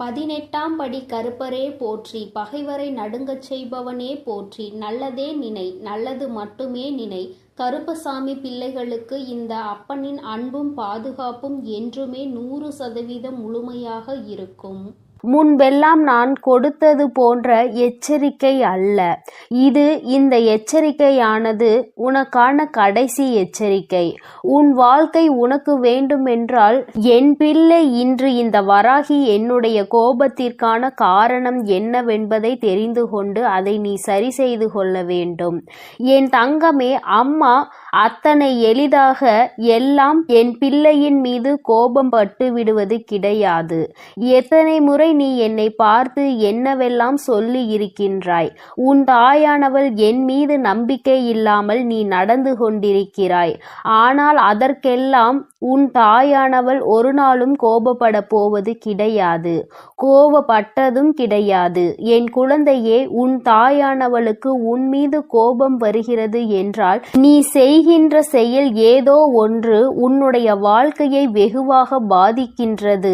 பதினெட்டாம் படி கருப்பரே போற்றி பகைவரை நடுங்கச் செய்பவனே போற்றி நல்லதே நினை நல்லது மட்டுமே நினை. கருப்பசாமி பிள்ளைகளுக்கு இந்த அப்பனின் அன்பும் பாதுகாப்பும் என்றுமே நூறு சதவீதம் முழுமையாக இருக்கும். முன்பெல்லாம் நான் கொடுத்தது போன்ற எச்சரிக்கை அல்ல. இது இந்த எச்சரிக்கையானது உனக்கான கடைசி எச்சரிக்கை. உன் வாழ்க்கை உனக்கு வேண்டுமென்றால் என் பிள்ளை இன்று இந்த வராகி என்னுடைய கோபத்திற்கான காரணம் என்னவென்பதை தெரிந்து கொண்டு அதை நீ சரி செய்து கொள்ள வேண்டும். என் தங்கமே அம்மா அத்தனை எளிதாக எல்லாம் என் பிள்ளையின் மீது கோபம் பட்டு விடுவது கிடையாது. எத்தனை முறை நீ என்னை பார்த்து என்னவெல்லாம் சொல்லி இருக்கின்றாய்? உன் தாயானவள் என் மீது நம்பிக்கை இல்லாமல் நீ நடந்து கொண்டிருக்கிறாய். ஆனால் அதற்கெல்லாம் உன் தாயானவள் ஒரு நாளும் கோபப்பட போவது கிடையாது. கோபப்பட்டதும் கிடையாது. என் குழந்தையே உன் தாயானவளுக்கு உன் மீது கோபம் வருகிறது என்றால் நீ செய் செய்கின்ற செயல் ஏதோ ஒன்று உன்னுடைய வாழ்க்கையை வெகுவாக பாதிக்கின்றது.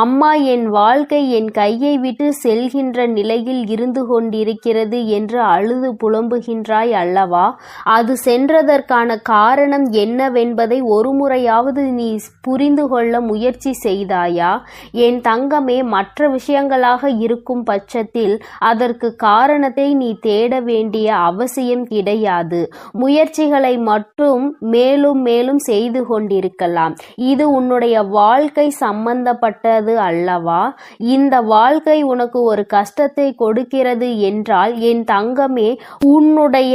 அம்மா என் வாழ்க்கை என் கையை விட்டு செல்கின்ற நிலையில் இருந்து கொண்டிருக்கிறது என்று அழுது புலம்புகின்றாய் அல்லவா? அது சென்றதற்கான காரணம் என்னவென்பதை ஒருமுறையாவது நீ புரிந்து கொள்ள முயற்சி செய்தாயா? என் தங்கமே மற்ற விஷயங்களாக இருக்கும் பட்சத்தில் அதற்கு காரணத்தை நீ தேட வேண்டிய அவசியம் கிடையாது. முயற்சிகளை மட்டும் மேலும் மேலும் செய்து கொண்டிருக்கலாம். இது உன்னுடைய வாழ்க்கை சம்பந்தப்பட்டது அல்லவா? இந்த வாழ்க்கை உனக்கு ஒரு கஷ்டத்தை கொடுக்கிறது என்றால் என் தங்கமே உன்னுடைய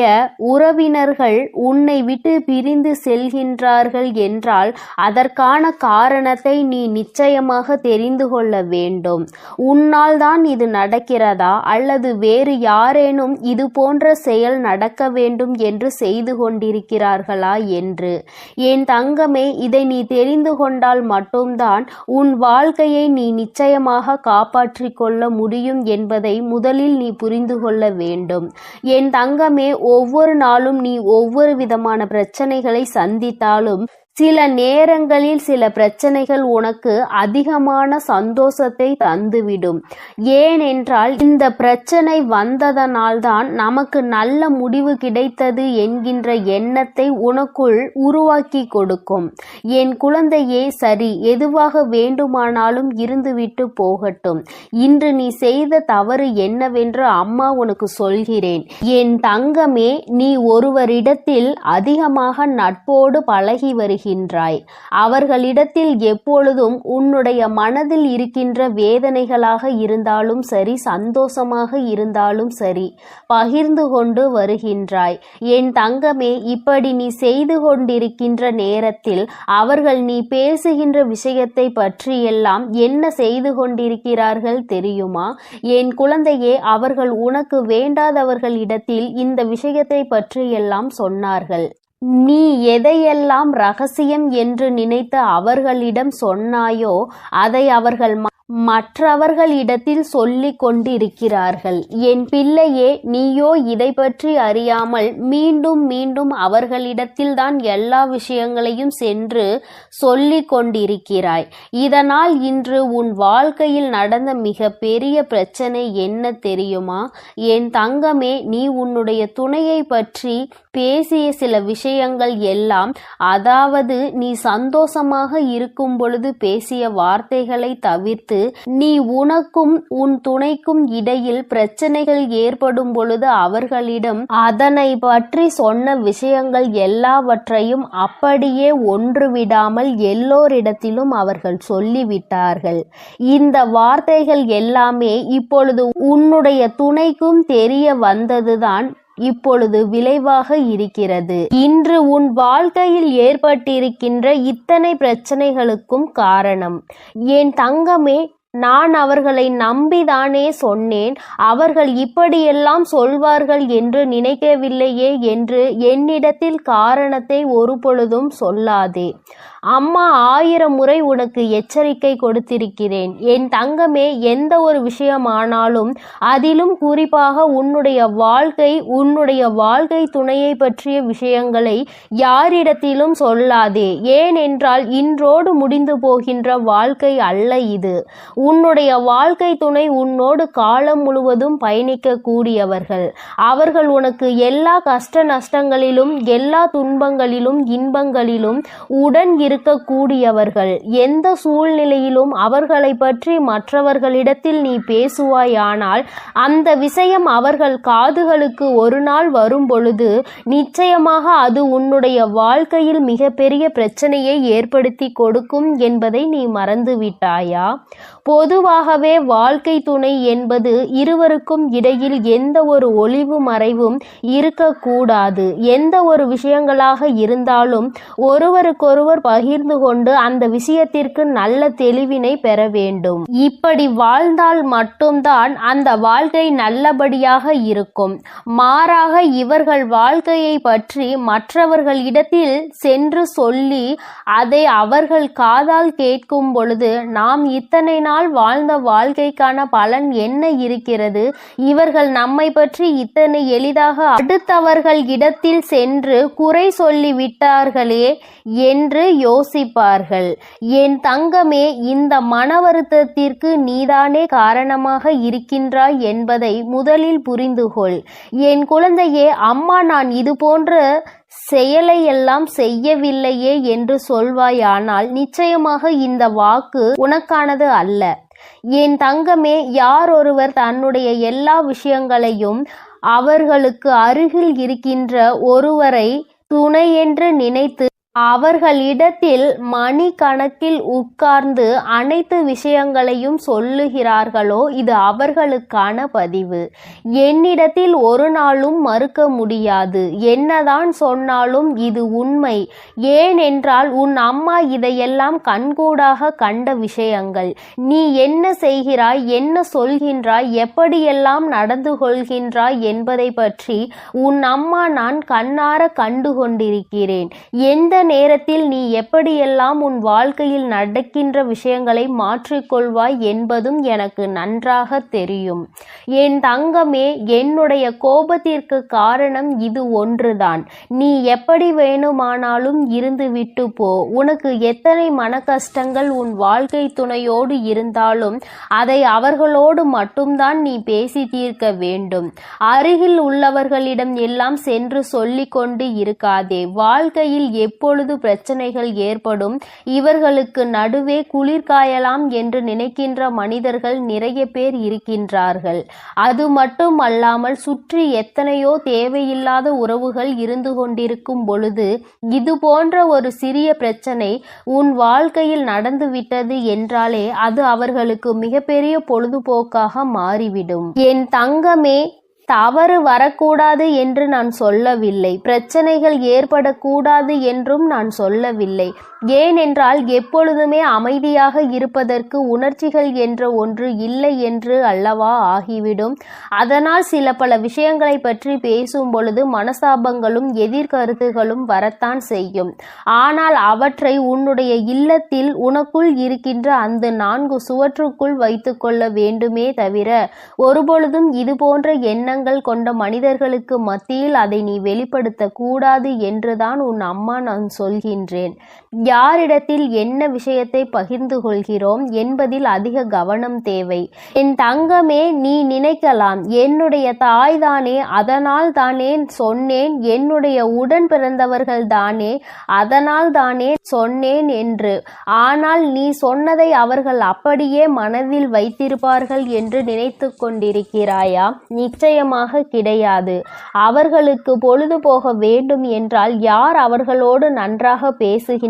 உறவினர்கள் உன்னை விட்டு பிரிந்து செல்கின்றார்கள் என்றால் அதற்கான காரணத்தை நீ நிச்சயமாக தெரிந்து கொள்ள வேண்டும். உன்னால் தான் இது நடக்கிறதா? அல்லது வேறு யாரேனும் இது போன்ற செயல் நடக்க வேண்டும் என்று செய்து கொண்டிருக்கிறார் கொண்டிருக்கிறார்களா என்று. என் தங்கமே இதை நீ தெரிந்து கொண்டால் மட்டும்தான் உன் வாழ்க்கையை நீ நிச்சயமாக காப்பாற்றிக் கொள்ள முடியும் என்பதை முதலில் நீ புரிந்து கொள்ள வேண்டும். என் தங்கமே ஒவ்வொரு நாளும் நீ ஒவ்வொரு விதமான பிரச்சனைகளை சந்தித்தாலும் சில நேரங்களில் சில பிரச்சனைகள் உனக்கு அதிகமான சந்தோஷத்தை தந்துவிடும். ஏனென்றால் இந்த பிரச்சனை வந்ததனால்தான் நமக்கு நல்ல முடிவு கிடைத்தது என்கின்ற எண்ணத்தை உனக்குள் உருவாக்கி கொடுக்கும். என் குழந்தையே சரி எதுவாக வேண்டுமானாலும் இருந்துவிட்டு போகட்டும். இன்று நீ செய்த தவறு என்னவென்று அம்மா உனக்கு சொல்கிறேன். என் தங்கமே நீ ஒருவரிடத்தில் அதிகமாக நட்போடு பழகி இருக்கின்றாய். அவர்களிடத்தில் எப்பொழுதும் உன்னுடைய மனதில் இருக்கின்ற வேதனைகளாக இருந்தாலும் சரி சந்தோஷமாக இருந்தாலும் சரி பகிர்ந்து கொண்டு வருகின்றாய். என் தங்கமே இப்படி நீ செய்து கொண்டிருக்கின்ற நேரத்தில் அவர்கள் நீ பேசுகின்ற விஷயத்தை பற்றியெல்லாம் என்ன செய்து கொண்டிருக்கிறார்கள் தெரியுமா? என் குழந்தையே அவர்கள் உனக்கு வேண்டாதவர்களிடத்தில் இந்த விஷயத்தை பற்றியெல்லாம் சொன்னார்கள். நீ எதையெல்லாம் ரகசியம் என்று நினைத்து அவர்களிடம் சொன்னாயோ அதை அவர்கள் மற்றவர்களிடத்தில் சொல்லிக் கொண்டிருக்கிறார்கள். என் பிள்ளையே நீயோ இதை பற்றி அறியாமல் மீண்டும் மீண்டும் அவர்களிடத்தில்தான் எல்லா விஷயங்களையும் சென்று சொல்லிக் கொண்டிருக்கிறாய். இதனால் இன்று உன் வாழ்க்கையில் நடந்த மிக பெரிய பிரச்சனை என்ன தெரியுமா? என் தங்கமே நீ உன்னுடைய துணையை பற்றி பேசிய சில விஷயங்கள் எல்லாம் அதாவது நீ சந்தோஷமாக இருக்கும் பொழுது பேசிய வார்த்தைகளை தவிர்த்து நீ உனக்கும் உன் துணைக்கும் இடையில் பிரச்சனைகள் ஏற்படும் பொழுது அவர்களிடம் அதனை பற்றி சொன்ன விஷயங்கள் எல்லாவற்றையும் அப்படியே ஒன்று விடாமல் எல்லோரிடத்திலும் அவர்கள் சொல்லிவிட்டார்கள். இந்த வார்த்தைகள் எல்லாமே இப்பொழுது உன்னுடைய துணைக்கும் தெரிய வந்ததுதான் இப்பொழுது விளைவாக இருக்கிறது. இன்று உன் வாழ்க்கையில் ஏற்பட்டிருக்கின்ற இத்தனை பிரச்சனைகளுக்கும் காரணம். என் தங்கமே நான் அவர்களை நம்பிதானே சொன்னேன். அவர்கள் இப்படியெல்லாம் சொல்வார்கள் என்று நினைக்கவில்லையே என்று என்னிடத்தில் காரணத்தை ஒரு பொழுதும் சொல்லாதே. அம்மா ஆயிரம் முறை உனக்கு எச்சரிக்கை கொடுத்திருக்கிறேன். என் தங்கமே எந்த ஒரு விஷயமானாலும் அதிலும் குறிப்பாக உன்னுடைய வாழ்க்கை உன்னுடைய வாழ்க்கை துணையை பற்றிய விஷயங்களை யாரிடத்திலும் சொல்லாதே. ஏனென்றால் இன்றோடு முடிந்து போகின்ற வாழ்க்கை அல்ல இது. உன்னுடைய வாழ்க்கை துணை உன்னோடு காலம் முழுவதும் பயணிக்க கூடியவர்கள் அவர்கள் உனக்கு எல்லா கஷ்ட நஷ்டங்களிலும் எல்லா துன்பங்களிலும் இன்பங்களிலும் உடன் இருக்கக்கூடியவர்கள். எந்த சூழ்நிலையிலும் அவர்களை பற்றி மற்றவர்களிடத்தில் நீ பேசுவாயானால் அந்த விஷயம் அவர்கள் காதுகளுக்கு ஒரு நாள் வரும் பொழுது நிச்சயமாக அது உன்னுடைய வாழ்க்கையில் மிகப்பெரிய பிரச்சனையை ஏற்படுத்தி கொடுக்கும் என்பதை நீ மறந்து விட்டாயா பொதுவாகவே வாழ்க்கை துணை என்பது இருவருக்கும் இடையில் எந்த ஒரு ஒளிவு மறைவும் இருக்கக்கூடாது. எந்த ஒரு விஷயங்களாக இருந்தாலும் ஒருவருக்கொருவர் பகிர்ந்து கொண்டு அந்த விஷயத்திற்கு நல்ல தெளிவினை பெற வேண்டும். இப்படி வாழ்ந்தால் மட்டும்தான் அந்த வாழ்க்கை நல்லபடியாக இருக்கும். மாறாக இவர்கள் வாழ்க்கையை பற்றி மற்றவர்களிடத்தில் சென்று சொல்லி அதை அவர்கள் காதால் கேட்கும் பொழுது நாம் இத்தனை நாள் வாழ்ந்த வாழ்க்கைக்கான பலன் என்ன இருக்கிறது? இவர்கள் நம்மை பற்றி இத்தனை எளிதாக அடுத்தவர்கள் இடத்தில் சென்று குறை சொல்லி விட்டார்களே என்று யோசிப்பார்கள். என் தங்கமே இந்த மன வருத்தத்திற்கு நீதானே காரணமாக இருக்கின்றாய் என்பதை முதலில் புரிந்து கொள் என் குழந்தையே அம்மா நான் இது போன்ற செயலையெல்லாம் செய்யவில்லையே என்று சொல்வாயானால் நிச்சயமாக இந்த வாக்கு உனக்கானது அல்ல. என் தங்கமே யார் ஒருவர் தன்னுடைய எல்லா விஷயங்களையும் அவர்களுக்கு அருகில் இருக்கின்ற ஒருவரை துணை என்று நினைத்து அவர்களிடத்தில் மணி கணக்கில் உட்கார்ந்து அனைத்து விஷயங்களையும் சொல்லுகிறார்களோ இது அவர்களுக்கான பதிவு. என்னிடத்தில் ஒரு நாளும் மறுக்க முடியாது. என்னதான் சொன்னாலும் இது உண்மை. ஏனென்றால் உன் அம்மா இதையெல்லாம் கண்கூடாக கண்ட விஷயங்கள். நீ என்ன செய்கிறாய் என்ன சொல்கின்றாய் எப்படியெல்லாம் நடந்து கொள்கின்றாய் என்பதை பற்றி உன் அம்மா நான் கண்ணார கண்டு கொண்டிருக்கிறேன் எந்த நேரத்தில் நீ எப்படியெல்லாம் உன் வாழ்க்கையில் நடக்கின்ற விஷயங்களை மாற்றிக்கொள்வாய் என்பதும் எனக்கு நன்றாக தெரியும். என் தங்கமே என்னுடைய கோபத்திற்கு காரணம் இது ஒன்றுதான். நீ எப்படி வேணுமானாலும் இருந்துவிட்டு போ. உனக்கு எத்தனை மன கஷ்டங்கள் உன் வாழ்க்கை துணையோடு இருந்தாலும் அதை அவர்களோடு மட்டும்தான் நீ பேசி தீர்க்க வேண்டும். அருகில் உள்ளவர்களிடம் எல்லாம் சென்று சொல்லிக்கொண்டு இருக்காதே. வாழ்க்கையில் எப்பொழுது பிரச்சனைகள் ஏற்படும். இவர்களுக்கு நடுவே குளிர்காயலாம் என்று நினைக்கின்ற மனிதர்கள் நிறைய பேர் இருக்கின்றார்கள். அது மட்டும் அல்லாமல் சுற்றி எத்தனையோ தேவையில்லாத உறவுகள் இருந்து கொண்டிருக்கும் பொழுது இது போன்ற ஒரு சிறிய பிரச்சனை உன் வாழ்க்கையில் நடந்துவிட்டது என்றாலே அது அவர்களுக்கு மிகப்பெரிய பொழுதுபோக்காக மாறிவிடும். என் தங்கமே தவறு வரக்கூடாது என்று நான் சொல்லவில்லை. பிரச்சனைகள் ஏற்படக்கூடாது என்றும் நான் சொல்லவில்லை. ஏனென்றால் எப்பொழுதுமே அமைதியாக இருப்பதற்கு உணர்ச்சிகள் என்ற ஒன்று இல்லை என்று அல்லவா ஆகிவிடும். அதனால் சில பல விஷயங்களை பற்றி பேசும் பொழுது மனசாபங்களும் எதிர்கருத்துகளும் வரத்தான் செய்யும். ஆனால் அவற்றை உன்னுடைய இல்லத்தில் உனக்குள் இருக்கின்ற அந்த நான்கு சுவற்றுக்குள் வைத்துக்கொள்ள வேண்டுமே தவிர ஒருபொழுதும் இது போன்ற எண்ணங்கள் கொண்ட மனிதர்களுக்கு மத்தியில் அதை நீ வெளிப்படுத்த கூடாது என்றுதான் உன் அம்மா நான் சொல்கின்றேன். யாரிடத்தில் என்ன விஷயத்தை பகிர்ந்து கொள்கிறோம் என்பதில் அதிக கவனம் தேவை. என் தங்கமே நீ நினைக்கலாம் என்னுடைய தாய் தானே அதனால் தானே சொன்னேன் என்னுடைய உடன் பிறந்தவர்கள் தானே அதனால் தானே சொன்னேன் என்று. ஆனால் நீ சொன்னதை அவர்கள் அப்படியே மனதில் வைத்திருப்பார்கள் என்று நினைத்து கொண்டிருக்கிறாயா? நிச்சயமாக கிடையாது. அவர்களுக்கு பொழுது போக வேண்டும் என்றால் யார் அவர்களோடு நன்றாக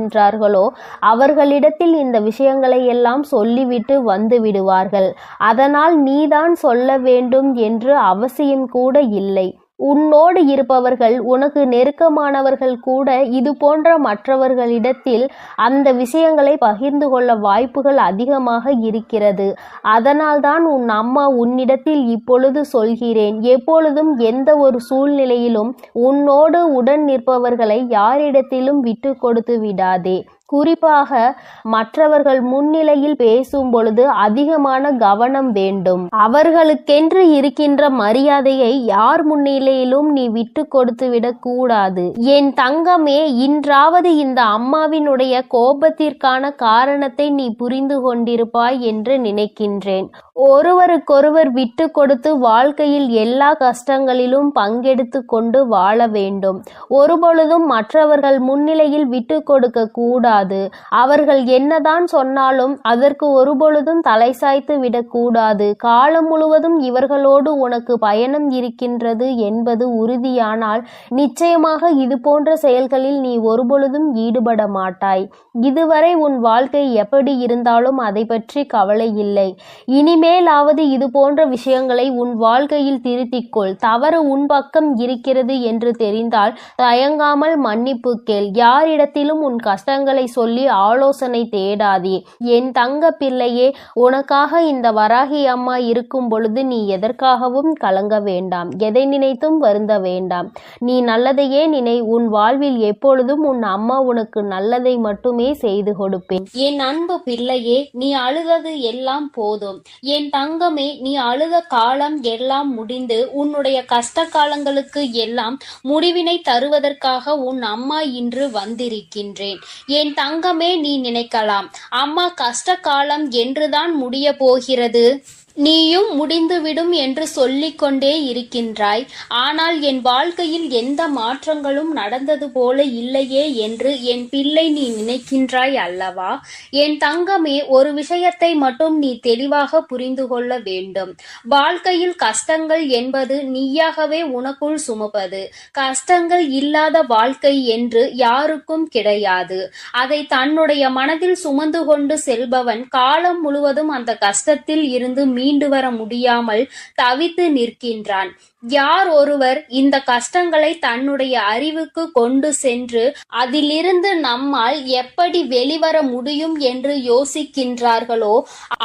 பேசுகின்றார்களோ அவர்களிடத்தில் இந்த விஷயங்களை எல்லாம் சொல்லிவிட்டு வந்து விடுவார்கள். அதனால் நீதான் சொல்ல வேண்டும் என்று அவசியம் கூட இல்லை. உன்னோடு இருப்பவர்கள் உனக்கு நெருக்கமானவர்கள் கூட இது போன்ற மற்றவர்களிடத்தில் அந்த விஷயங்களை பகிர்ந்து கொள்ள வாய்ப்புகள் அதிகமாக இருக்கிறது. அதனால்தான் உன் அம்மா உன்னிடத்தில் இப்பொழுது சொல்கிறேன். எப்பொழுதும் எந்த ஒரு சூழ்நிலையிலும் உன்னோடு உடன் நிற்பவர்களை யாரிடத்திலும் விட்டு கொடுத்து விடாதே. குறிப்பாக மற்றவர்கள் முன்னிலையில் பேசும் பொழுது அதிகமான கவனம் வேண்டும். அவர்களுக்கென்று இருக்கின்ற மரியாதையை யார் முன்னிலையிலும் நீ விட்டு கொடுத்து விடக் கூடாது. என் தங்கமே இன்றாவது இந்த அம்மாவினுடைய கோபத்திற்கான காரணத்தை நீ புரிந்து கொண்டிருப்பாய் என்று நினைக்கின்றேன். ஒருவருக்கொருவர் விட்டு கொடுத்து வாழ்க்கையில் எல்லா கஷ்டங்களிலும் பங்கெடுத்து கொண்டு வாழ வேண்டும். ஒருபொழுதும் மற்றவர்கள் முன்னிலையில் விட்டு கொடுக்க கூடாது. அவர்கள் என்னதான் சொன்னாலும் அதற்கு ஒருபொழுதும் தலை சாய்த்து விடக்கூடாது. காலம் முழுவதும் இவர்களோடு உனக்கு பயணம் இருக்கின்றது என்பது உறுதியானால் நிச்சயமாக இது போன்ற செயல்களில் நீ ஒருபொழுதும் ஈடுபட மாட்டாய். இதுவரை உன் வாழ்க்கை எப்படி இருந்தாலும் அதை பற்றி கவலை இல்லை. இனிமேலாவது இது போன்ற விஷயங்களை உன் வாழ்க்கையில் திருத்திக்கொள். தவறு உன் பக்கம் இருக்கிறது என்று தெரிந்தால் தயங்காமல் மன்னிப்பு கேள். யாரிடத்திலும் உன் கஷ்டங்களை சொல்லி ஆலோசனை தேடாதே. என் தங்க பிள்ளையே உனக்காக இந்த வராகி அம்மா இருக்கும் பொழுது நீ எதற்காகவும் கலங்க வேண்டாம். எதை நினைத்தும் வருந்த வேண்டாம். நீ நல்லதையே நினை உன் வாழ்வில் எப்பொழுதும் உன் அம்மா உனக்கு நல்லதை மட்டுமே செய்து கொடுப்பேன். என் அன்பு பிள்ளையே நீ அழுதது எல்லாம் போதும். என் தங்கமே நீ அழுத காலம் எல்லாம் முடிந்து உன்னுடைய கஷ்ட காலங்களுக்கு எல்லாம் முடிவினை தருவதற்காக உன் அம்மா இன்று வந்திருக்கின்றேன். என் தங்கமே நீ நினைக்கலாம். அம்மா கஷ்ட காலம் என்றுதான் முடிய போகிறது. நீயும் முடிந்துவிடும் என்று சொல்லிக் கொண்டே இருக்கின்றாய். ஆனால் என் வாழ்க்கையில் எந்த மாற்றங்களும் நடந்தது போல இல்லையே என்று என் பிள்ளை நீ நினைக்கின்றாய் அல்லவா? என் தங்கமே ஒரு விஷயத்தை மட்டும் நீ தெளிவாக புரிந்து கொள்ள வேண்டும். வாழ்க்கையில் கஷ்டங்கள் என்பது நீயாகவே உனக்குள் சுமப்பது. கஷ்டங்கள் இல்லாத வாழ்க்கை என்று யாருக்கும் கிடையாது. அதை தன்னுடைய மனதில் சுமந்து கொண்டு செல்பவன் காலம் முழுவதும் அந்த கஷ்டத்தில் இருந்து மீ மீண்டு வர முடியாமல் தவித்து நிற்கின்றான். யார் ஒருவர் இந்த கஷ்டங்களை தன்னுடைய அறிவுக்கு கொண்டு சென்று அதிலிருந்து நம்மால் எப்படி வெளிவர முடியும் என்று யோசிக்கின்றார்களோ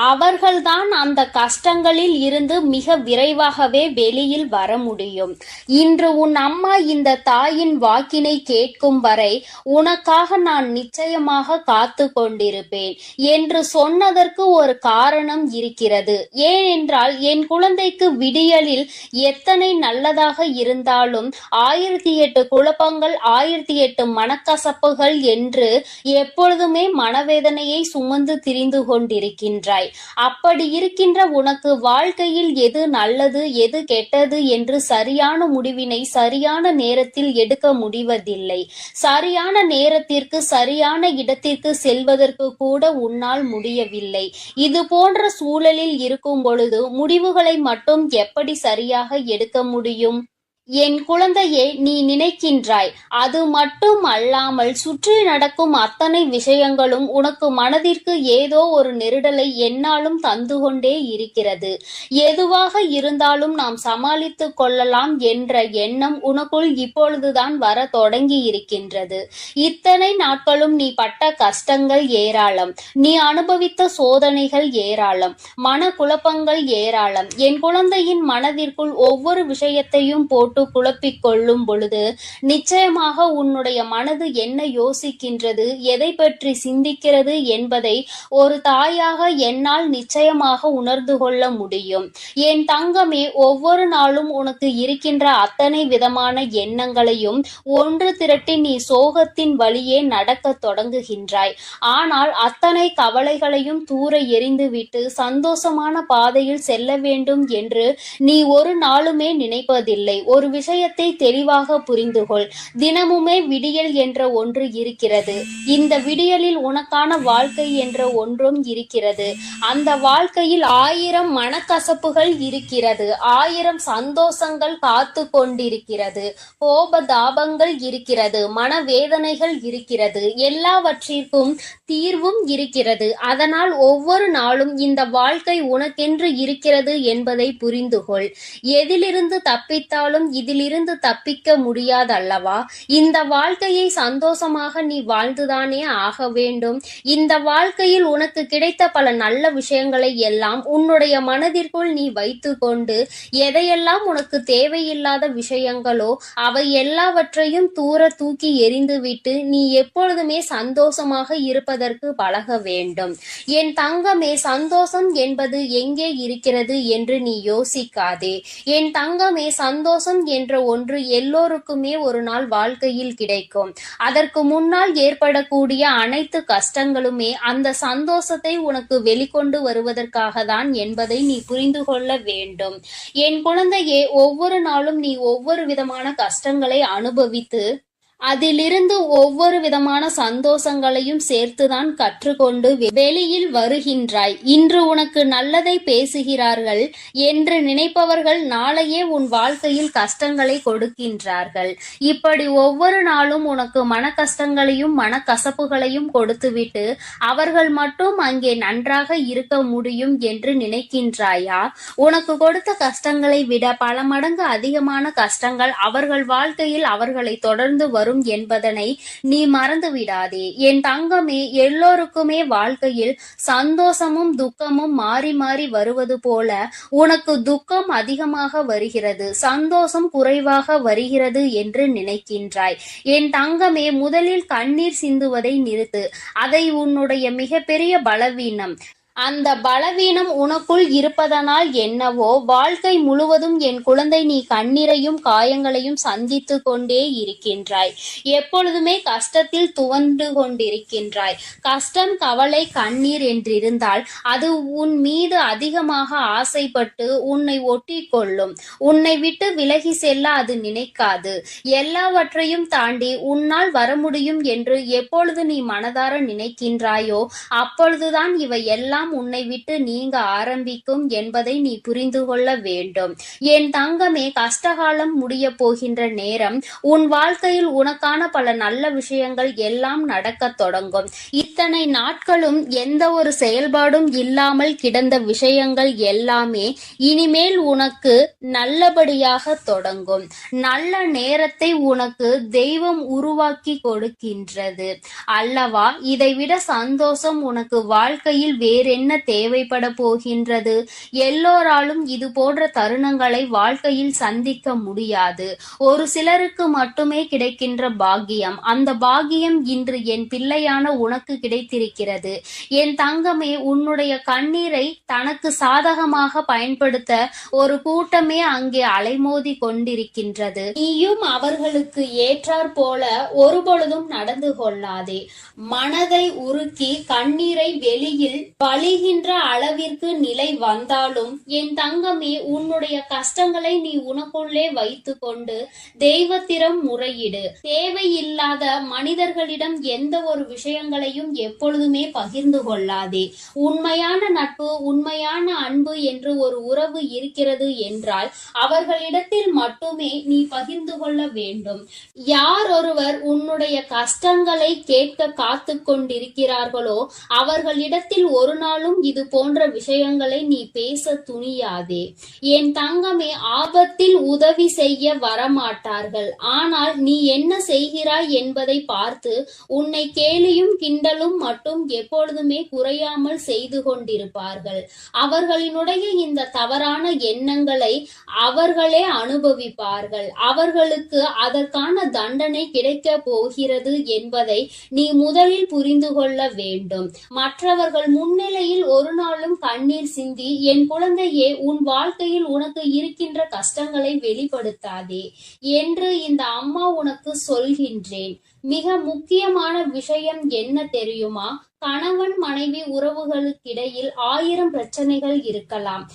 அவர்கள்தான் அந்த கஷ்டங்களில் இருந்து மிக விரைவாகவே வெளியில் வர முடியும். இன்று உன் அம்மா இந்த தாயின் வாக்கினை கேட்கும் வரை உனக்காக நான் நிச்சயமாக காத்து கொண்டிருப்பேன் என்று சொன்னதற்கு ஒரு காரணம் இருக்கிறது. ஏனென்றால் என் குழந்தைக்கு விடியலில் எத்தனை நல்லதாக இருந்தாலும் ஆயிரத்தி எட்டு குழப்பங்கள் ஆயிரத்தி எட்டு மனக்கசப்புகள் என்று எப்பொழுதுமே மனவேதனையை சுமந்து திரிந்து கொண்டிருக்கின்றாய். அப்படி இருக்கின்ற உனக்கு வாழ்க்கையில் எது நல்லது எது கெட்டது என்று சரியான முடிவினை சரியான நேரத்தில் எடுக்க முடிவதில்லை. சரியான நேரத்திற்கு சரியான இடத்திற்கு செல்வதற்கு கூட உன்னால் முடியவில்லை. இது போன்ற சூழலில் இருக்கும் பொழுது முடிவுகளை மட்டும் எப்படி சரியாக எடுக்க முடியும். என் குழந்தையே நீ நினைக்கின்றாய். அது மட்டும் அல்லாமல் சுற்றி நடக்கும் அத்தனை விஷயங்களும் உனக்கு மனதிற்கு ஏதோ ஒரு நெருடலை என்னாலும் தந்து கொண்டே இருக்கிறது. எதுவாக இருந்தாலும் நாம் சமாளித்துக் கொள்ளலாம் என்ற எண்ணம் உனக்குள் இப்பொழுதுதான் வர தொடங்கி இருக்கின்றது. இத்தனை நாட்களும் நீ பட்ட கஷ்டங்கள் ஏராளம். நீ அனுபவித்த சோதனைகள் ஏராளம். மன குழப்பங்கள் ஏராளம். என் குழந்தையின் மனதிற்குள் ஒவ்வொரு விஷயத்தையும் போட்டு போட்டு குழப்பிக் கொள்ளும் பொழுது நிச்சயமாக உன்னுடைய மனது என்ன யோசிக்கின்றது எதை பற்றி சிந்திக்கிறது என்பதை ஒரு தாயாக என்னால் நிச்சயமாக உணர்ந்து கொள்ள முடியும். என் தங்கமே ஒவ்வொரு நாளும் உனக்கு இருக்கின்ற அத்தனை விதமான எண்ணங்களையும் ஒன்று திரட்டி நீ சோகத்தின் வழியே நடக்க தொடங்குகின்றாய். ஆனால் அத்தனை கவலைகளையும் தூர எரிந்துவிட்டு சந்தோஷமான பாதையில் செல்ல வேண்டும் என்று நீ ஒரு நாளுமே நினைப்பதில்லை. ஒரு விஷயத்தை தெளிவாக புரிந்து கொள் தினமுமே விடியல் என்ற ஒன்று இருக்கிறது. இந்த விடியலில் உனக்கான வாழ்க்கை என்ற ஒன்றும் இருக்கிறது. அந்த வாழ்க்கையில் ஆயிரம் மனக்கசப்புகள் இருக்கிறது. ஆயிரம் சந்தோஷங்கள் காத்து கொண்டிருக்கிறது. கோபதாபங்கள் இருக்கிறது. மனவேதனைகள் இருக்கிறது. எல்லாவற்றிற்கும் தீர்வும் இருக்கிறது. அதனால் ஒவ்வொரு நாளும் இந்த வாழ்க்கை உனக்கென்று இருக்கிறது என்பதை புரிந்துகொள். எதிலிருந்து தப்பித்தாலும் இதிலிருந்து தப்பிக்க முடியாதல்லவா? இந்த வாழ்க்கையை சந்தோஷமாக நீ வாழ்ந்துதானே ஆக வேண்டும். இந்த வாழ்க்கையில் உனக்கு கிடைத்த பல நல்ல விஷயங்களை எல்லாம் உன்னுடைய மனதிற்குள் நீ வைத்துக்கொண்டு எதையெல்லாம் உனக்கு தேவையில்லாத விஷயங்களோ அவை எல்லாவற்றையும் தூர தூக்கி எறிந்துவிட்டு நீ எப்பொழுதுமே சந்தோஷமாக இருப்பதற்கு பழக வேண்டும். என் தங்கமே சந்தோஷம் என்பது எங்கே இருக்கிறது என்று நீ யோசிக்காதே. என் தங்கமே சந்தோஷம் என்ற ஒன்று எல்லோருக்குமே ஒரு நாள் வாழ்க்கையில் கிடைக்கும். அதற்கு முன்னால் ஏற்படக்கூடிய அனைத்து கஷ்டங்களுமே அந்த சந்தோஷத்தை உனக்கு வெளிக்கொண்டு வருவதற்காக தான் என்பதை நீ புரிந்து கொள்ள வேண்டும். என் குழந்தையே ஒவ்வொரு நாளும் நீ ஒவ்வொரு விதமான கஷ்டங்களை அனுபவித்து அதிலிருந்து ஒவ்வொரு விதமான சந்தோஷங்களையும் சேர்த்துதான் கற்றுக்கொண்டு வெ- வெளியில் வருகின்றாய். இன்று உனக்கு நல்லதை பேசுகிறார்கள் என்று நினைப்பவர்கள் நாளையே உன் வாழ்க்கையில் கஷ்டங்களை கொடுக்கின்றார்கள். இப்படி ஒவ்வொரு நாளும் உனக்கு மன கஷ்டங்களையும் மனக்கசப்புகளையும் கொடுத்துவிட்டு அவர்கள் மட்டும் அங்கே நன்றாக இருக்க முடியும் என்று நினைக்கின்றாயா? உனக்கு கொடுத்த கஷ்டங்களை விட பல மடங்கு அதிகமான கஷ்டங்கள் அவர்கள் வாழ்க்கையில் அவர்களை தொடர்ந்து வரும் என்பதனை நீ மறந்து விடாதே என் தங்கமே எல்லோருக்குமே வாழ்க்கையில் சந்தோஷமும் துக்கமும் மாறி மாறி வருவது போல உனக்கு துக்கம் அதிகமாக வருகிறது சந்தோஷம் குறைவாக வருகிறது என்று நினைக்கின்றாய். என் தங்கமே முதலில் கண்ணீர் சிந்துவதை நிறுத்து அதை உன்னுடைய மிகப்பெரிய பலவீனம் அந்த பலவீனம் உனக்குள் இருப்பதனால் என்னவோ வாழ்க்கை முழுவதும் என் குழந்தை நீ கண்ணீரையும் காயங்களையும் சந்தித்து கொண்டே இருக்கின்றாய். எப்பொழுதுமே கஷ்டத்தில் துவண்டு கொண்டிருக்கின்றாய். கஷ்டம் கவலை கண்ணீர் என்றிருந்தால் அது உன் மீது அதிகமாக ஆசைப்பட்டு உன்னை ஒட்டி கொள்ளும் உன்னை விட்டு விலகி செல்ல அது நினைக்காது. எல்லாவற்றையும் தாண்டி உன்னால் வர முடியும் என்று எப்பொழுது நீ மனதார நினைக்கின்றாயோ அப்பொழுதுதான் இவை எல்லாம் உன்னை விட்டு நீங்க ஆரம்பிக்கும் என்பதை நீ புரிந்து கொள்ள வேண்டும். என் தங்கமே கஷ்டகாலம் முடிய போகின்ற நேரம் உன் வாழ்க்கையில் உனக்கான பல நல்ல விஷயங்கள் எல்லாம் நடக்கத் தொடங்கும். இத்தனை நாட்களும் எந்த ஒரு செயல்பாடும் இல்லாமல் கிடந்த விஷயங்கள் எல்லாமே இனிமேல் உனக்கு நல்லபடியாக தொடங்கும். நல்ல நேரத்தை உனக்கு தெய்வம் உருவாக்கி கொடுக்கின்றது. அல்லவா இதைவிட சந்தோஷம் உனக்கு வாழ்க்கையில் வேறு வேறென்ன தேவைப்பட போகின்றது? எல்லோராலும் இது போன்ற தருணங்களை வாழ்க்கையில் சந்திக்க முடியாது. ஒரு சிலருக்கு மட்டுமே கிடைக்கின்ற பாக்கியம். அந்த பாக்கியம் இன்று என் பிள்ளையான உனக்கு கிடைத்திருக்கிறது. என் தங்கமே உன்னுடைய கண்ணீரை தனக்கு சாதகமாக பயன்படுத்த ஒரு கூட்டமே அங்கே அலைமோதி கொண்டிருக்கின்றது. நீயும் அவர்களுக்கு ஏற்றாற் போல ஒருபொழுதும் நடந்து கொள்ளாதே. மனதை உருக்கி கண்ணீரை வெளியில் பழி அழிகின்ற அளவிற்கு நிலை வந்தாலும் என் தங்கமே உன்னுடைய கஷ்டங்களை நீ உனக்குள்ளே வைத்து கொண்டு தெய்வத்திடம் முறையிடு. தேவையில்லாத மனிதர்களிடம் எந்த ஒரு விஷயங்களையும் எப்பொழுதுமே பகிர்ந்து கொள்ளாதே. உண்மையான நட்பு உண்மையான அன்பு என்று ஒரு உறவு இருக்கிறது என்றால் அவர்களிடத்தில் மட்டுமே நீ பகிர்ந்து கொள்ள வேண்டும். யார் ஒருவர் உன்னுடைய கஷ்டங்களை கேட்க காத்து கொண்டிருக்கிறார்களோ அவர்களிடத்தில் ஒரு நாள் நாளும் இது போன்ற விஷயங்களை நீ பேச துணியாதே. என் தங்கமே ஆபத்தில் உதவி செய்ய வரமாட்டார்கள். ஆனால் நீ என்ன செய்கிறாய் என்பதை பார்த்து உன்னை கேலியும் கிண்டலும் மட்டும் எப்பொழுதுமே குறையாமல் செய்து கொண்டிருப்பார்கள். அவர்களினுடைய இந்த தவறான எண்ணங்களை அவர்களே அனுபவிப்பார்கள். அவர்களுக்கு அதற்கான தண்டனை கிடைக்க போகிறது என்பதை நீ முதலில் புரிந்து கொள்ள வேண்டும். மற்றவர்கள் முன்னிலை வாழ்க்கையில் ஒரு நாளும் கண்ணீர் சிந்தி என் குழந்தையே உன் வாழ்க்கையில் உனக்கு இருக்கின்ற கஷ்டங்களை வெளிப்படுத்தாதே என்று இந்த அம்மா உனக்கு சொல்கின்றேன். மிக முக்கியமான விஷயம் என்ன தெரியுமா? கணவன் மனைவி உறவுகளுக்கிடையில் ஆயிரம் பிரச்சனைகள் இருக்கலாம்.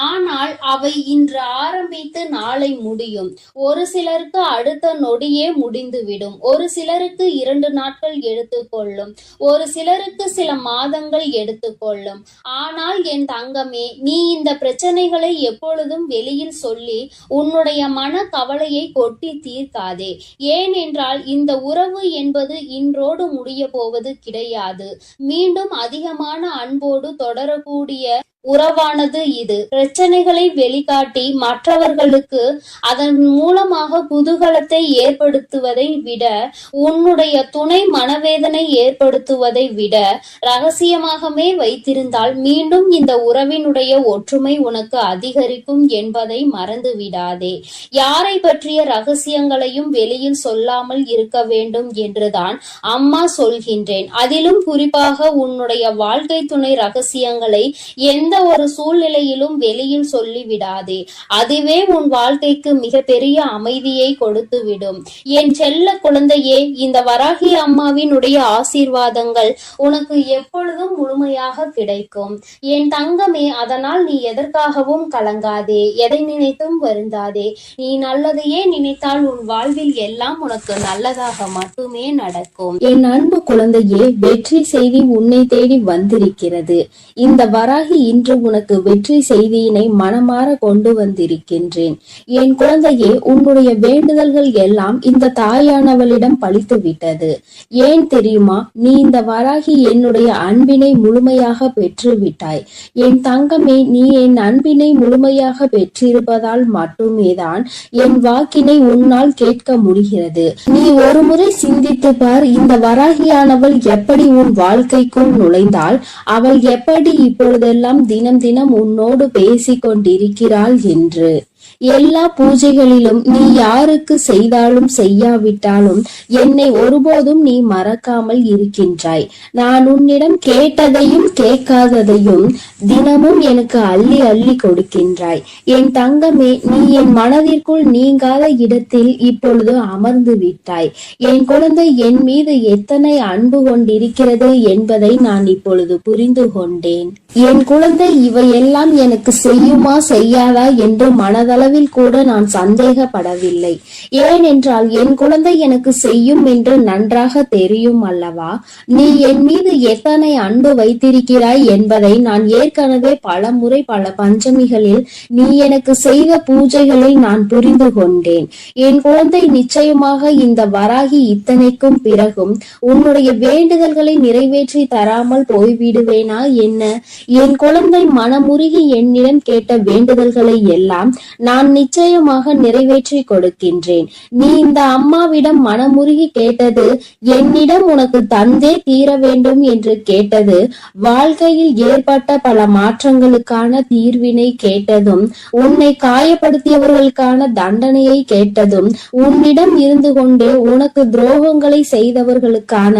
ஆனால் அவை இன்று ஆரம்பித்து நாளை முடியும். ஒரு சிலருக்கு அடுத்த நொடியே முடிந்துவிடும். ஒரு சிலருக்கு இரண்டு நாட்கள் எடுத்துக்கொள்ளும் ஒரு சிலருக்கு சில மாதங்கள் எடுத்துக்கொள்ளும் ஆனால் என் தங்கமே நீ இந்த பிரச்சனைகளை எப்பொழுதும் வெளியில் சொல்லி உன்னுடைய மன கவலையை கொட்டி தீர்க்காதே. ஏனென்றால் இந்த உறவு என்பது இன்றோடு முடிய போவது கிடையாது. மீண்டும் அதிகமான அன்போடு தொடரக்கூடிய உறவானது இது. பிரச்சனைகளை வெளிக்காட்டி மற்றவர்களுக்கு அதன் மூலமாக குதூகலத்தை ஏற்படுத்துவதை விட உன்னுடைய துணை மனவேதனை ஏற்படுத்துவதை விட ரகசியமாகவே வைத்திருந்தால் மீண்டும் இந்த உறவினுடைய ஒற்றுமை உனக்கு அதிகரிக்கும் என்பதை மறந்து விடாதே யாரை பற்றிய ரகசியங்களையும் வெளியில் சொல்லாமல் இருக்க வேண்டும் என்றுதான் அம்மா சொல்கின்றேன். அதிலும் குறிப்பாக உன்னுடைய வாழ்க்கை துணை ரகசியங்களை எந்த எந்த ஒரு சூழ்நிலையிலும் வெளியில் சொல்லிவிடாதே. அதுவே உன் வாழ்க்கைக்கு மிகப்பெரிய அமைதியை கொடுத்துவிடும். என் செல்ல குழந்தையே இந்த வராகி அம்மாவினுடைய ஆசீர்வாதங்கள் உனக்கு எப்பொழுதும் முழுமையாக கிடைக்கும். என் தங்கமே அதனால் நீ எதற்காகவும் கலங்காதே. எதை நினைத்தும் வருந்தாதே. நீ நல்லதையே நினைத்தால் உன் வாழ்வில் எல்லாம் உனக்கு நல்லதாக மட்டுமே நடக்கும். என் அன்பு குழந்தையே வெற்றி செய்தி உன்னை தேடி வந்திருக்கிறது. இந்த வராகியின் இன்று உனக்கு வெற்றி செய்தியினை மனமாற கொண்டு வந்திருக்கின்றேன். என் குழந்தையே உன்னுடைய வேண்டுதல்கள் எல்லாம் இந்த தாயானவளிடம் பழித்து விட்டது. ஏன் தெரியுமா? நீ இந்த வராகி என்னுடைய அன்பினை முழுமையாக பெற்று விட்டாய் என் தங்கமே நீ என் அன்பினை முழுமையாக பெற்றிருப்பதால் மட்டுமேதான் என் வாக்கினை உன்னால் கேட்க முடிகிறது. நீ ஒருமுறை சிந்தித்து பார் இந்த வராகியானவள் எப்படி உன் வாழ்க்கைக்குள் நுழைந்தால் அவள் எப்படி இப்பொழுதெல்லாம் தினம் தினம் உன்னோடு பேசிக் கொண்டிருக்கிறாள் என்று. எல்லா பூஜைகளிலும் நீ யாருக்கு செய்தாலும் செய்யாவிட்டாலும் என்னை ஒருபோதும் நீ மறக்காமல் இருக்கின்றாய். நான் உன்னிடம் கேட்டதையும் கேட்காததையும் தினமும் எனக்கு அள்ளி அள்ளி கொடுக்கின்றாய். என் தங்கமே நீ என் மனதிற்குள் நீங்காத இடத்தில் இப்பொழுது அமர்ந்து விட்டாய். என் குழந்தை என் மீது எத்தனை அன்பு கொண்டிருக்கிறது என்பதை நான் இப்பொழுது புரிந்து கொண்டேன். என் குழந்தை இவையெல்லாம் எனக்கு செய்யுமா செய்யாதா என்று மனதளவில் கூட நான் சந்தேகப்படவில்லை. ஏனென்றால் என் குழந்தை எனக்கு செய்யும் என்று நன்றாக தெரியும் அல்லவா? நீ என் மீது எத்தனை அன்பு வைத்திருக்கிறாய் என்பதை நான் ஏற்கனவே பல முறை பல பஞ்சமிகளில் நீ எனக்கு செய்த பூஜைகளை நான் புரிந்து கொண்டேன். என் குழந்தை நிச்சயமாக இந்த வராகி இத்தனைக்கும் பிறகும் உன்னுடைய வேண்டுதல்களை நிறைவேற்றி தராமல் போய்விடுவேனா? என்ன? என் குழந்தை மனமுருகி என்னிடம் கேட்ட வேண்டுதல்களை எல்லாம் நான் நிச்சயமாக நிறைவேற்றி கொடுக்கின்றேன். நீ இந்த அம்மாவிடம் மனமுருகி கேட்டது என்னிடம் உனக்கு தந்தே தீர வேண்டும் என்று கேட்டது வாழ்க்கையில் ஏற்பட்ட பல மாற்றங்களுக்கான தீர்வினை கேட்டதும் உன்னை காயப்படுத்தியவர்களுக்கான தண்டனையை கேட்டதும் உன்னிடம் இருந்து கொண்டே உனக்கு துரோகங்களை செய்தவர்களுக்கான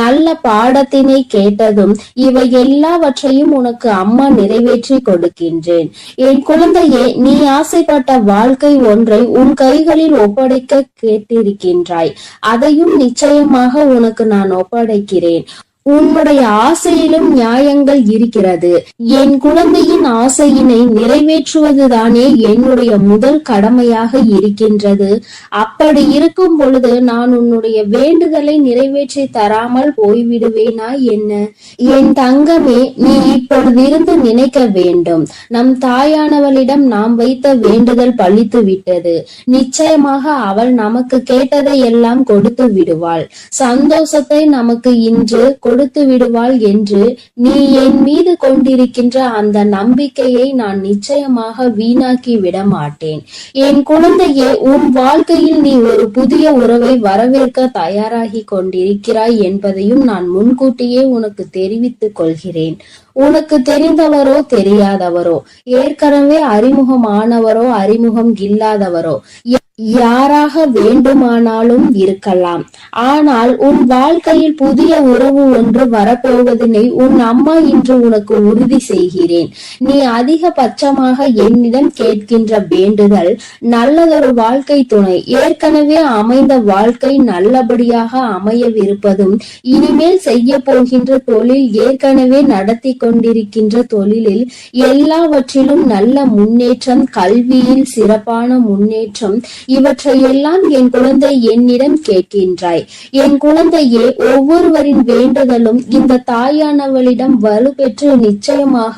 நல்ல பாடத்தினை கேட்டதும் இவை எல்லாவற்றையும் உனக்கு அம்மா நிறைவேற்றி கொடுக்கின்றேன். என் குழந்தையே நீ இப்படிப்பட்ட வாழ்க்கை ஒன்றை உன் கைகளில் ஒப்படைக்க கேட்டிருக்கின்றாய். அதையும் நிச்சயமாக உனக்கு நான் ஒப்படைக்கிறேன். உன்னுடைய ஆசையிலும் நியாயங்கள் இருக்கிறது. என் குழந்தையின் ஆசையினை நிறைவேற்றுவதுதானே என்னுடைய முதல் கடமையாக இருக்கின்றது. அப்படி இருக்கும் பொழுது நான் உன்னுடைய வேண்டுதலை நிறைவேற்றி தராமல் போய்விடுவேனா என்ன? என் தங்கமே நீ இப்பொழுதிருந்து நினைக்க வேண்டும். நம் தாயானவளிடம் நாம் வைத்த வேண்டுதல் பழித்து விட்டது. நிச்சயமாக அவள் நமக்கு கேட்டதை எல்லாம் கொடுத்து விடுவாள். சந்தோஷத்தை நமக்கு இன்று கொடுத்து விடுவாள் என்று நீ என் மீது கொண்டிருக்கின்ற அந்த நம்பிக்கையை நான் நிச்சயமாக வீணாக்கி விட மாட்டேன் என் குழந்தையே உன் வாழ்க்கையில் நீ ஒரு புதிய உறவை வரவேற்க தயாராகி கொண்டிருக்கிறாய் என்பதையும் நான் முன்கூட்டியே உனக்கு தெரிவித்துக் கொள்கிறேன். உனக்கு தெரிந்தவரோ தெரியாதவரோ ஏற்கனவே அறிமுகமானவரோ அறிமுகம் இல்லாதவரோ யாராக வேண்டுமானாலும் இருக்கலாம். ஆனால் உன் வாழ்க்கையில் புதிய உறவு ஒன்று வரப்போவதனை உன் அம்மா இன்று உனக்கு உறுதி செய்கிறேன். நீ அதிகபட்சமாக என்னிடம் கேட்கின்ற வேண்டுதல் நல்லதொரு வாழ்க்கை துணை. ஏற்கனவே அமைந்த வாழ்க்கை நல்லபடியாக அமையவிருப்பதும் இனிமேல் செய்ய போகின்ற தொழில் ஏற்கனவே நடத்தி கொண்டிருக்கின்ற தொழிலில் எல்லாவற்றிலும் நல்ல முன்னேற்றம் கல்வியில் சிறப்பான முன்னேற்றம் இவற்றையெல்லாம் என் குழந்தை என்னிடம் கேட்கின்றாய். என் குழந்தையே ஒவ்வொருவரின் வேண்டுதலும் இந்த தாயானவளிடம் வலுப்பெற்று நிச்சயமாக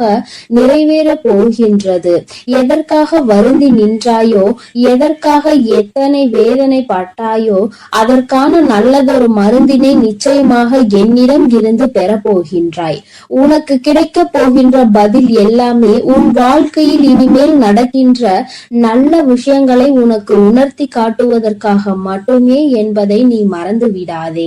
நிறைவேற போகின்றது. எதற்காக வருந்தி நின்றாயோ எதற்காக எத்தனை வேதனை பட்டாயோ அதற்கான நல்லதொரு மருந்தினை நிச்சயமாக என்னிடம் இருந்து பெறப்போகின்றாய் உனக்கு கிடைக்க போகின்ற பதில் எல்லாமே உன் வாழ்க்கையில் இனிமேல் நடக்கின்ற நல்ல விஷயங்களை உனக்கு உணர்த்தி காட்டுவதற்காக மட்டுமே என்பதை நீ மறந்து விடாதே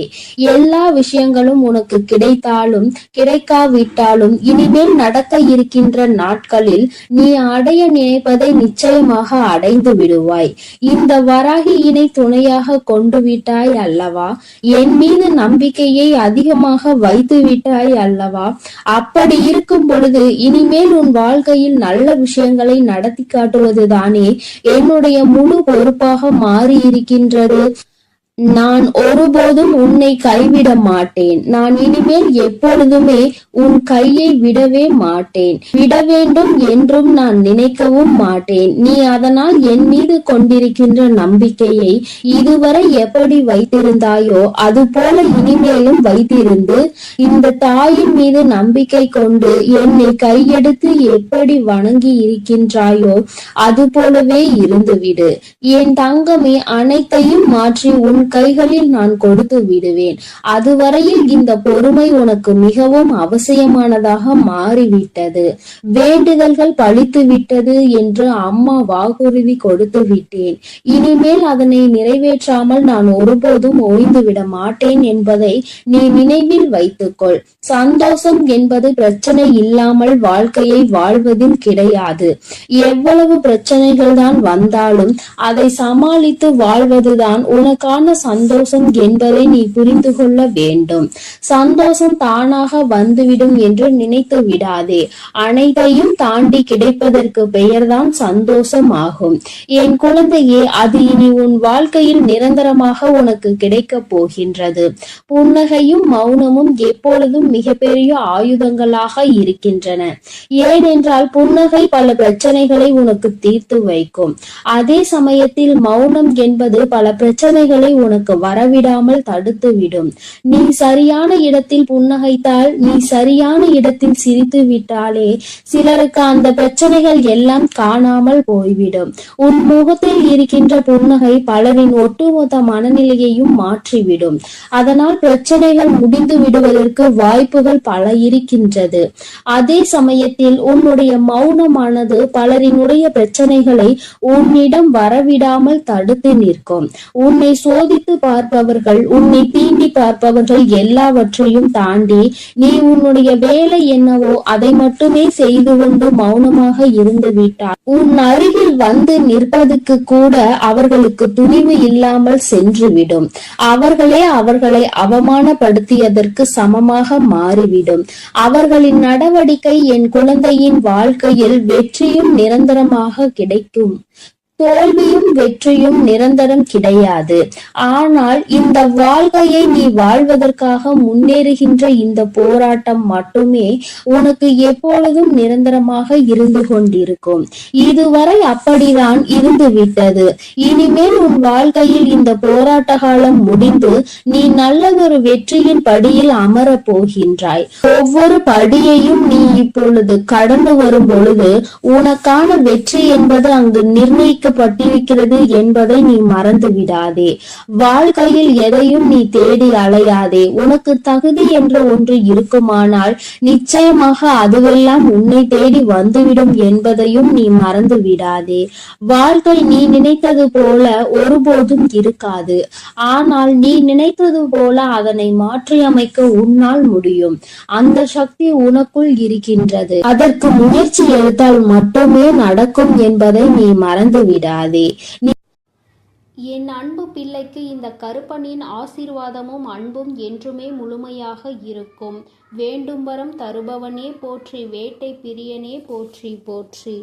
எல்லா விஷயங்களும் உனக்கு கிடைத்தாலும் கிடைக்காவிட்டாலும் இனிமேல் நடக்க இருக்கின்ற நாட்களில் நீ அடைய நினைப்பதை நிச்சயமாக அடைந்து விடுவாய். இந்த வராகியினை துணையாக கொண்டு விட்டாய் அல்லவா? என் மீது நம்பிக்கையை அதிகமாக வைத்து விட்டாய் அல்லவா? அப்படி இருக்கும் பொழுது இனிமேல் உன் வாழ்க்கையில் நல்ல விஷயங்களை நடத்தி காட்டுவதுதானே என்னுடைய முழு பொறுப்பாக மாறி இருக்கின்றது நான் ஒருபோதும் உன்னை கைவிட மாட்டேன். நான் இனிமேல் எப்பொழுதுமே உன் கையை விடவே மாட்டேன். விட வேண்டும் என்றும் நான் நினைக்கவும் மாட்டேன். நீ அதனால் என் மீது கொண்டிருக்கின்ற நம்பிக்கையை இதுவரை எப்படி வைத்திருந்தாயோ அதுபோல இனிமேலும் வைத்திருந்து இந்த தாயின் மீது நம்பிக்கை கொண்டு என்னை கையெடுத்து எப்படி வணங்கி இருக்கின்றாயோ அது போலவே இருந்துவிடு. என் தங்கமே அனைத்தையும் மாற்றி உன் கைகளில் நான் கொடுத்து விடுவேன். அதுவரையில் இந்த பொறுமை உனக்கு மிகவும் அவசியமானதாக மாறிவிட்டது. வேண்டுதல்கள் பழித்து விட்டது என்று அம்மா வாக்குறுதி கொடுத்து விட்டேன். இனிமேல் அதனை நிறைவேற்றாமல் நான் ஒருபோதும் ஓய்ந்து விட மாட்டேன் என்பதை நீ நினைவில் வைத்துக்கொள். சந்தோஷம் என்பது பிரச்சனை இல்லாமல் வாழ்க்கையை வாழ்வதில் கிடையாது. எவ்வளவு பிரச்சனைகள் தான் வந்தாலும் அதை சமாளித்து வாழ்வதுதான் உனக்கான சந்தோஷம் என்பதை நீ புரிந்து கொள்ள வேண்டும். சந்தோஷம் தானாக வந்துவிடும் என்று நினைத்து விடாதே. அனைத்தையும் தாண்டி கிடைப்பதற்கு பெயர்தான் சந்தோஷம் ஆகும் என் குழந்தையே அது இனி உன் வாழ்க்கையில் நிரந்தரமாக உனக்கு கிடைக்கப் போகின்றது. புன்னகையும் மௌனமும் எப்பொழுதும் மிகப்பெரிய ஆயுதங்களாக இருக்கின்றன. ஏனென்றால் புன்னகை பல பிரச்சனைகளை உனக்கு தீர்த்து வைக்கும். அதே சமயத்தில் மௌனம் என்பது பல பிரச்சனைகளை உனக்கு வரவிடாமல் தடுத்துவிடும் நீ சரியான இடத்தில் புன்னகைத்தால் நீ சரியான இடத்தில் சிரித்து விட்டாலே சிலருக்கு அந்த பிரச்சனைகள் எல்லாம் காணாமல் போய்விடும். உன் முகத்தில் இருக்கின்ற புன்னகை பலரின் ஒட்டுமொத்த மனநிலையையும் மாற்றிவிடும். அதனால் பிரச்சனைகள் முடிந்து விடுவதற்கு வாய்ப்பு வாய்ப்புகள் பல இருக்கின்றது. அதே சமயத்தில் உன்னுடைய மௌனமானது பலரினுடைய பிரச்சனைகளை உன்னிடம் வரவிடாமல் தடுத்து நிற்கும். உன்னை சோதித்து பார்ப்பவர்கள் உன்னை தீண்டி பார்ப்பவர்கள் எல்லாவற்றையும் தாண்டி நீ உன்னுடைய வேலை என்னவோ அதை மட்டுமே செய்து கொண்டு மௌனமாக இருந்து விட்டார் உன் அருகில் வந்து நிற்பதுக்கு கூட அவர்களுக்கு துணிவு இல்லாமல் சென்றுவிடும் அவர்களே அவர்களை அவமானப்படுத்தியதற்கு சமமாக மாறிவிடும். அவர்களின் நடவடிக்கை என் குழந்தையின் வாழ்க்கையில் வெற்றியும் நிரந்தரமாக கிடைக்கும். தோல்வியும் வெற்றியும் நிரந்தரம் கிடையாது. ஆனால் இந்த வாழ்க்கையை நீ வாழ்வதற்காக முன்னேறுகின்ற இந்த போராட்டம் மட்டுமே உனக்கு எப்பொழுதும் நிரந்தரமாக இருந்து கொண்டிருக்கும். இதுவரை அப்படிதான் இருந்து விட்டது. இனிமேல் உன் வாழ்க்கையில் இந்த போராட்ட காலம் முடிந்து நீ நல்லதொரு வெற்றியின் படியில் அமரப் போகின்றாய். ஒவ்வொரு படியையும் நீ இப்பொழுது கடந்து வரும் பொழுது உனக்கான வெற்றி என்பது அங்கு நிர்ணயிக்க வைக்கப்பட்டிருக்கிறது என்பதை நீ மறந்து விடாதே வாழ்க்கையில் எதையும் நீ தேடி அலையாதே. உனக்கு தகுதி என்ற ஒன்று இருக்குமானால் நிச்சயமாக அதுவெல்லாம் உன்னை தேடி வந்துவிடும் என்பதையும் நீ மறந்து விடாதே வாழ்க்கை நீ நினைத்தது போல ஒருபோதும் இருக்காது. ஆனால் நீ நினைத்தது போல அதனை மாற்றியமைக்க உன்னால் முடியும். அந்த சக்தி உனக்குள் இருக்கின்றது. அதற்கு முயற்சி எடுத்தால் மட்டுமே நடக்கும் என்பதை நீ மறந்து விடாதே. என் அன்பு பிள்ளைக்கு இந்த கருப்பனின் ஆசீர்வாதமும் அன்பும் என்றுமே முழுமையாக இருக்கும். வேண்டும் வரம் தருபவனே போற்றி வேட்டை பிரியனே போற்றி போற்றி.